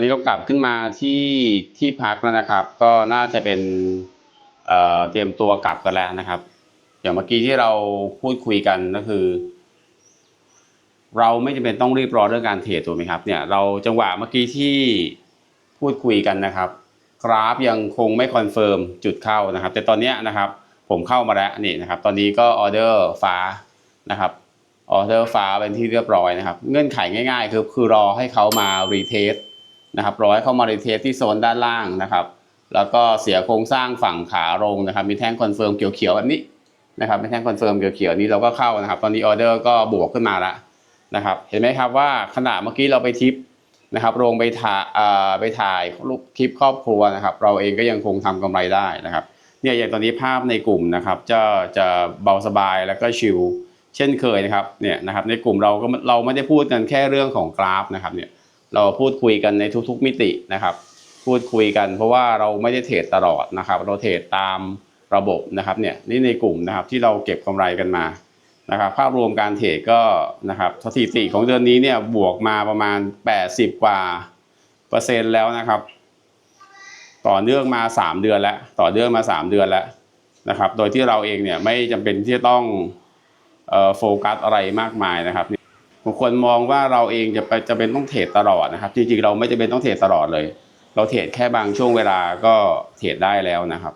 อนนี้เรากลับขึ้นมาที่ที่พักแล้วนะครับ ก็น่าจะเป็นเอ่อเตรียมตัวกลับกันแล้วนะครับอย่างเมื่อกี้ที่เราพูดคุยกันก็คือ เราไม่จำเป็นต้องรีบร้อนเรื่องการเทรดถูกไหมครับ เนี่ยเราจังหวะเมื่อกี้ที่พูดคุยกันนะครับ กราฟยังคงไม่คอนเฟิร์มจุดเข้านะครับ แต่ตอนนี้นะครับ ผมเข้ามาแล้วนี่นะครับ ตอนนี้ก็ออเดอร์ฟ้านะครับออเดอร์ฟ้าเป็นที่เรียบร้อยนะครับ เงื่อนไขง่าย ๆ คือคือรอให้เขามารีเทส นะครับรอให้เข้ามารีเทสที่โซนด้านล่างนะครับ แล้วก็เสียโครงสร้างฝั่งขาลงนะครับ มีแท่งคอนเฟิร์มเขียวๆแบบนี้นะครับมีแท่งคอนเฟิร์มเขียวๆนี้เราก็เข้านะครับ ตอนนี้ออเดอร์ก็บวกขึ้นมาแล้วนะครับ เห็นไหมครับว่าขณะเมื่อกี้เราไปทิปนะครับลงไปถ่ายไปถ่ายรูปคลิปครอบครัวนะครับ เราเองก็ยังคงทำกำไรได้นะครับเนี่ยอย่างตอนนี้ภาพในกลุ่มนะครับจะจะเบาสบายแล้วก็ชิลเช่นเคยนะครับเนี่ยนะครับในกลุ่มเราก็เราไม่ได้พูดกันแค่เรื่องของกราฟนะครับเนี่ย เราพูดคุยกันในทุกๆมิตินะครับ พูดคุยกันเพราะว่าเราไม่ได้เทรดตลอดนะครับ เราเทรดตามระบบนะครับเนี่ยนี่ในกลุ่มนะครับที่เราเก็บกำไรกันมานะครับภาพรวมการเทรดก็นะครับสถิติของเดือนนี้เนี่ยบวกมาประมาณ 80 กว่าเปอร์เซ็นต์แล้วนะครับ ต่อเนื่องมา 3 เดือนแล้วต่อเนื่องมา 3 เดือนแล้วนะครับ โดยที่เราเองเนี่ยไม่จำเป็นที่จะต้องโฟกัสอะไรมากมายนะครับ บางคนมองว่าเราเองจะไปจะเป็นต้องเทรดตลอดนะครับจริงๆเราไม่จำเป็นต้องเทรดตลอดเลย เราเทรดแค่บางช่วงเวลาก็เทรดได้แล้วนะครับ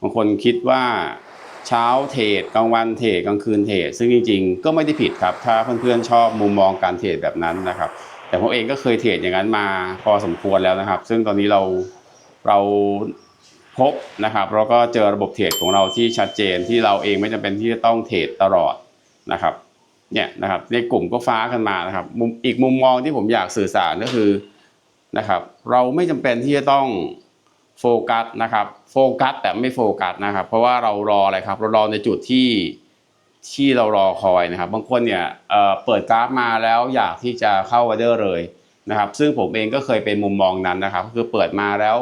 บางคนคิดว่าเช้าเทรดกลางวันเทรดกลางคืนเทรดซึ่งจริง ๆ ก็ไม่ได้ผิดครับ ถ้าเพื่อนๆชอบมุมมองการเทรดแบบนั้นนะครับ แต่ผมเองก็เคยเทรดอย่างนั้นมาพอสมควรแล้วนะครับ ซึ่งตอนนี้เราเราพบนะครับแล้วก็เจอระบบเทรดของเราที่ชัดเจนที่เราเองไม่จำเป็นที่จะต้องเทรดตลอดนะครับ เนี่ยนะครับในกลุ่มก็ฟ้ากันมานะครับมุมอีกมุมมองที่ผมอยากสื่อสารก็คือนะครับ เราไม่จำเป็นที่จะต้องโฟกัสนะครับโฟกัสแต่ไม่โฟกัสนะครับ เพราะว่าเรารออะไรครับ เรารอในจุดที่ที่เรารอคอยนะครับ บางคนเนี่ยเเปิดกราฟมาแล้วอยากที่จะเข้าออเดอร์เลยนะครับ ซึ่งผมเองก็เคยเป็นมุมมองนั้นนะครับ คือเปิดมาแล้ว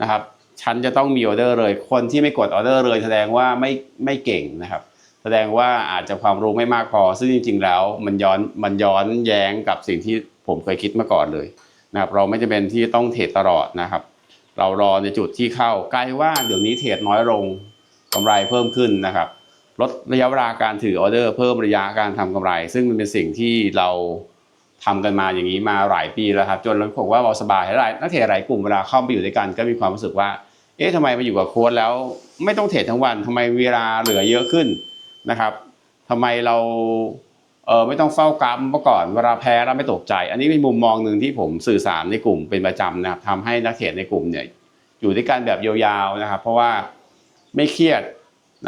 นะครับ ฉันจะต้องมีออเดอร์เลย คนที่ไม่กดออเดอร์เลยแสดงว่าไม่ไม่เก่งนะครับ แสดงว่าอาจจะความรู้ไม่มากพอ ซึ่งจริง ๆ แล้วมันย้อนมันย้อนแย้งกับสิ่งที่ผมเคยคิดมาก่อนเลยนะครับ เราไม่จำเป็นที่ต้องเทรดตลอดนะครับ เรารอในจุดที่เข้ากลายว่าเดี๋ยวนี้เทรดน้อยลงกำไรเพิ่มขึ้นนะครับ ลดระยะเวลาการถือออเดอร์ เพิ่มระยะการทำกำไร ซึ่งมันเป็นสิ่งที่เราทำกันมาอย่างนี้มาหลายปีแล้วครับ จนเราบอกว่าเราสบายหลายนักเทรดหลายกลุ่มเวลาเข้าไปอยู่ด้วยกัน ก็มีความรู้สึกว่า เอ๊ะทำไมมาอยู่กับโค้ชแล้วไม่ต้องเทรดทั้งวันทำไมเวลาเหลือเยอะขึ้น นะครับทำไมเราเออไม่ต้องเฝ้ากราฟเมื่อก่อนเวลาแพ้เราไม่ตกใจ อันนี้เป็นมุมมองหนึ่งที่ผมสื่อสารในกลุ่มเป็นประจำนะครับทำให้นักเทรดในกลุ่มเนี่ยอยู่ด้วยกันแบบยาวๆนะครับ เพราะว่าไม่เครียด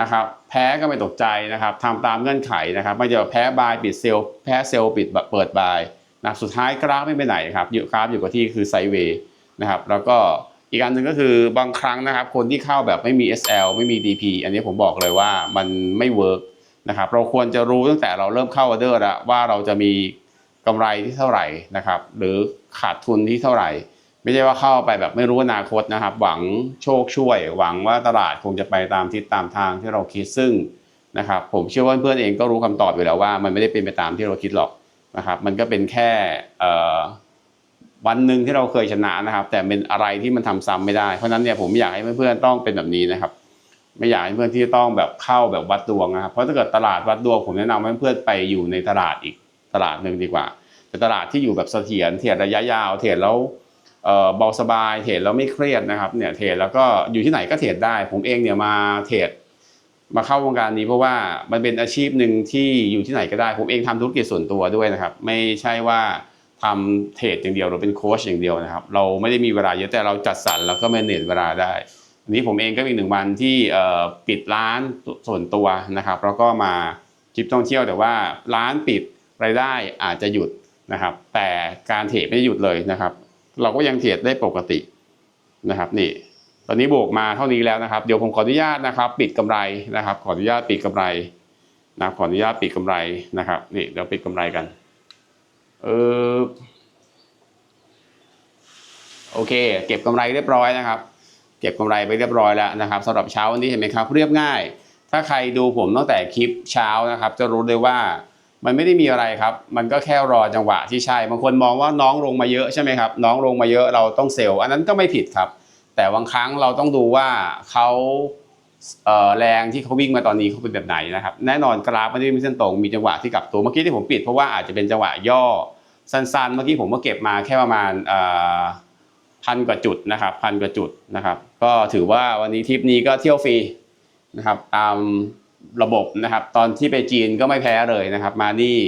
นะครับ แพ้ก็ไม่ตกใจนะครับทำตามเงื่อนไขนะครับ ไม่จะแพ้บายปิดเซลล์แพ้เซลล์ปิดเปิดบายนะสุดท้ายกราฟไม่ไปไหนครับอยู่กราฟอยู่กับที่คือไซเวย์นะครับ แล้วก็ อีกอันหนึ่งก็คือบางครั้งนะครับคนที่เข้าแบบไม่มี SL ไม่มี DP อันนี้ผมบอกเลยว่ามันไม่เวิร์กนะครับเราควรจะรู้ตั้งแต่เราเริ่มเข้าออเดอร์แล้วว่าเราจะมีกำไรที่เท่าไหร่นะครับหรือขาดทุนที่เท่าไหร่ ไม่ใช่ว่าเข้าไปแบบไม่รู้อนาคตนะครับ หวังโชคช่วย หวังว่าตลาดคงจะไปตามทิศตามทางที่เราคิดซึ่งนะครับผมเชื่อว่าเพื่อนเองก็รู้คำตอบอยู่แล้วว่า มันไม่ได้เป็นไปตามที่เราคิดหรอกนะครับมันก็เป็นแค่ วันหนึ่งที่เราเคยชนะนะครับ แต่เป็นอะไรที่มันทำซ้ำไม่ได้เพราะนั้นเนี่ยผมไม่อยากให้เพื่อนๆต้องเป็นแบบนี้นะครับ ไม่อยากให้เพื่อนที่ต้องแบบเข้าแบบวัดดวงนะครับเพราะถ้าเกิดตลาดวัดดวงผมแนะนำให้เพื่อนไปอยู่ในตลาดอีกตลาดหนึ่งดีกว่า แต่ตลาดที่อยู่แบบเสถียรเทรดระยะยาวเทรดแล้วเบาสบายเทรดแล้วไม่เครียดนะครับเนี่ยเทรดแล้วก็อยู่ที่ไหนก็เทรดได้ ผมเองเนี่ยมาเทรดมาเข้าวงการนี้เพราะว่ามันเป็นอาชีพหนึ่งที่อยู่ที่ไหนก็ได้ ผมเองทำธุรกิจส่วนตัวด้วยนะครับ ไม่ใช่ว่า ทำเทรดอย่างเดียวเราเป็นโค้ชอย่างเดียวนะครับ เราไม่ได้มีเวลาเยอะแต่เราจัดสรรแล้วก็แมเนจเวลาได้อันนี้ผมเองก็มีหนึ่งวันที่ปิดร้านส่วนตัวนะครับแล้วก็มาทริปท่องเที่ยวแต่ว่าร้านปิดรายได้อาจจะหยุดนะครับ แต่การเทรดไม่หยุดเลยนะครับ เราก็ยังเทรดได้ปกตินะครับนี่ตอนนี้บวกมาเท่านี้แล้วนะครับ เดี๋ยวผมขออนุญาตนะครับ ปิดกำไรนะครับ ขออนุญาตปิดกำไรนะขออนุญาตปิดกำไรนะครับนี่เดี๋ยวปิดกำไรกัน เออโอเค เก็บกำไรเรียบร้อยนะครับ เก็บกำไรไปเรียบร้อยแล้วนะครับสำหรับเช้าวันนี้เห็นไหมครับ เรียบง่าย ถ้าใครดูผมตั้งแต่คลิปเช้านะครับ จะรู้เลยว่ามันไม่ได้มีอะไรครับ มันก็แค่รอจังหวะที่ใช่ บางคนมองว่าน้องลงมาเยอะใช่ไหมครับ น้องลงมาเยอะเราต้องเซลล์อันนั้นก็ไม่ผิดครับ แต่บางครั้งเราต้องดูว่าเขา แรงที่เขาวิ่งมาตอนนี้เขาเป็นแบบไหนนะครับ แน่นอนกราฟไม่ได้มีเส้นตรงมีจังหวะที่กลับตัวเมื่อกี้ที่ผมปิดเพราะว่าอาจจะเป็นจังหวะย่อสั้นๆ เมื่อกี้ผมก็เก็บมาแค่ประมาณพันกว่าจุดนะครับพันกว่าจุดนะครับ ก็ถือว่าวันนี้ทริปนี้ก็เที่ยวฟรีนะครับตามระบบนะครับ ตอนที่ไปจีนก็ไม่แพ้เลยนะครับ มานี่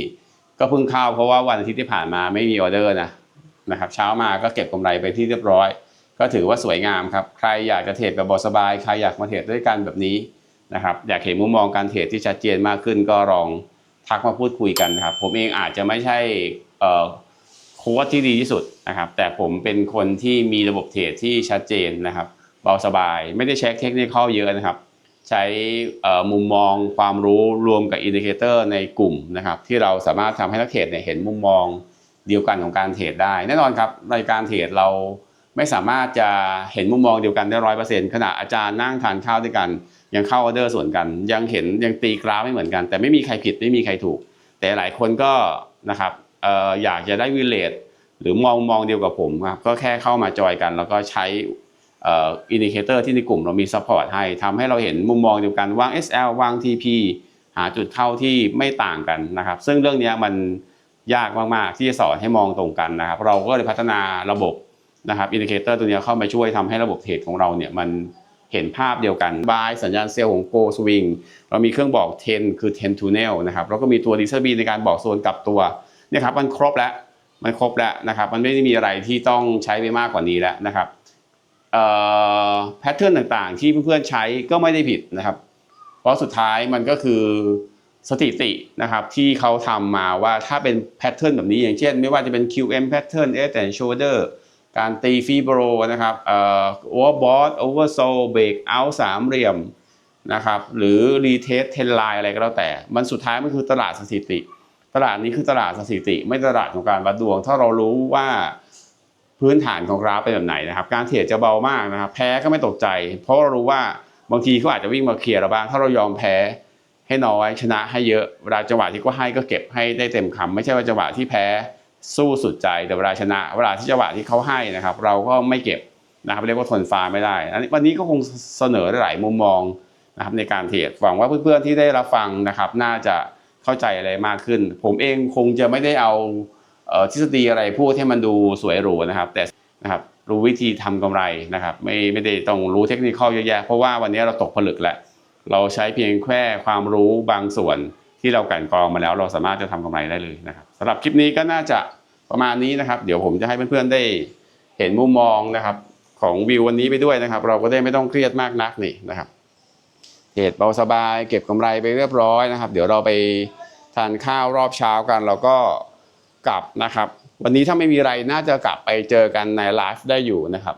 ก็เพิ่งเข้าเพราะว่าวันอาทิตย์ที่ผ่านมาไม่มีออเดอร์นะนะครับ เช้ามาก็เก็บกำไรไปที่เรียบร้อย ก็ถือว่าสวยงามครับ ใครอยากจะเทรดแบบสบาย ใครอยากมาเทรดด้วยกันแบบนี้นะครับ อยากเห็นมุมมองการเทรดที่ชัดเจนมากขึ้นก็ลองทักมาพูดคุยกันนะครับ ผมเองอาจจะไม่ใช่โค้ชที่ดีที่สุดนะครับ แต่ผมเป็นคนที่มีระบบเทรดที่ชัดเจนนะครับ เบาสบาย ไม่ได้เช็คเทคนิคเยอะนะครับ ใช้มุมมองความรู้รวมกับอินดิเคเตอร์ในกลุ่มนะครับ ที่เราสามารถทำให้นักเทรดเนี่ยเห็นมุมมองเดียวกันของการเทรดได้ แน่นอนครับในการเทรดเรา ไม่สามารถจะเห็นมุมมองเดียวกันได้ร้อยเปอร์เซ็นต์ขณะอาจารย์นั่งทานข้าวด้วยกัน ยังเข้าออเดอร์ส่วนกัน ยังเห็นยังตีกราฟไม่เหมือนกัน แต่ไม่มีใครผิดไม่มีใครถูก แต่หลายคนก็นะครับอออยากจะได้วิเลตหรือมองมองเดียวกับผมครับก็แค่เข้ามาจอยกัน แล้วก็ใช้อินดิเคเตอร์ที่ในกลุ่มเรามีซัพพอร์ตให้ทำให้เราเห็นมุมมองเดียวกันวาง SL วาง TP หาจุดเข้าที่ไม่ต่างกันนะครับ ซึ่งเรื่องนี้มันยากมาก ๆ ที่จะสอนให้มองตรงกันนะครับ เราก็เลยพัฒนาระบบ นะครับอินดิเคเตอร์ตัวนี้เข้ามาช่วยทำให้ระบบเทรดของเราเนี่ยมันเห็นภาพเดียวกันบายสัญญาณเซลล์ของ Go Swing เรามีเครื่องบอก 10 คือ 10 tunnel นะครับแล้วก็มีตัว d i s t r b ในการบอกโซนกลับตัวเนี่ยครับมันครบแล้วมันครบแล้วนะครับมันไม่ได้มีอะไรที่ต้องใช้ไปมากกว่านี้แล้วนะครับแพทเทิร์นต่างๆ ที่เพื่อนๆใช้ก็ไม่ได้ผิดนะครับ เพราะสุดท้ายมันก็คือสถิตินะครับที่เขาทำมาว่าถ้าเป็นแพทเทิร์นแบบนี้อย่างเช่น ไม่ว่าจะเป็น QM pattern head and shoulder การตีฟีโบรนะครับเอ่อ overbought oversold break out สามเหลี่ยมนะครับหรือ retest trend line อะไรก็แล้วแต่ มันสุดท้ายมันคือตลาดสถิติ ตลาดนี้คือตลาดสถิติ ไม่ตลาดของการวัดดวง ถ้าเรารู้ว่าพื้นฐานของกราฟเป็นแบบไหนนะครับ การเทรดจะเบามากนะครับ แพ้ก็ไม่ตกใจ เพราะเรารู้ว่าบางทีเขาอาจจะวิ่งมาเคลียร์เราบ้าง ถ้าเรายอมแพ้ให้น้อยชนะให้เยอะเวลาจังหวะที่ก็ให้ก็เก็บให้ได้เต็มคำไม่ใช่ว่าจังหวะที่แพ้ สู้สุดใจแต่เวลาชนะ เวลาที่จังหวะที่เขาให้นะครับ เราก็ไม่เก็บนะครับเรียกว่าทนฟ้าไม่ได้อันนี้วันนี้ก็คงเสนอหลายมุมมองนะครับในการเทรดหวังว่าเพื่อนๆที่ได้รับฟังนะครับน่าจะเข้าใจอะไรมากขึ้น ผมเองคงจะไม่ได้เอาทฤษฎีอะไรพูดให้มันดูสวยหรูนะครับ แต่นะครับรู้วิธีทำกำไรนะครับ ไม่ไม่ได้ต้องรู้เทคนิคเยอะแยะเพราะว่าวันนี้เราตกผลึกแล้วเราใช้เพียงแค่ความรู้บางส่วนที่เรากลั่นกรองมาแล้ว เราสามารถจะทำกำไรได้เลยนะครับสำหรับคลิปนี้ก็น่าจะ ประมาณนี้นะครับ เดี๋ยวผมจะให้เพื่อนๆได้เห็นมุมมองนะครับ ของวิววันนี้ไปด้วยนะครับ เราก็ได้ไม่ต้องเครียดมากนักนี่นะครับเทรดเบาสบาย เก็บกำไรไปเรียบร้อยนะครับ เดี๋ยวเราไปทานข้าวรอบเช้ากันเราก็กลับนะครับ วันนี้ถ้าไม่มีอะไรน่าจะกลับไปเจอกันในไลฟ์ได้อยู่นะครับ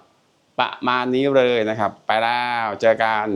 ประมาณนี้เลยนะครับ ไปแล้วเจอกัน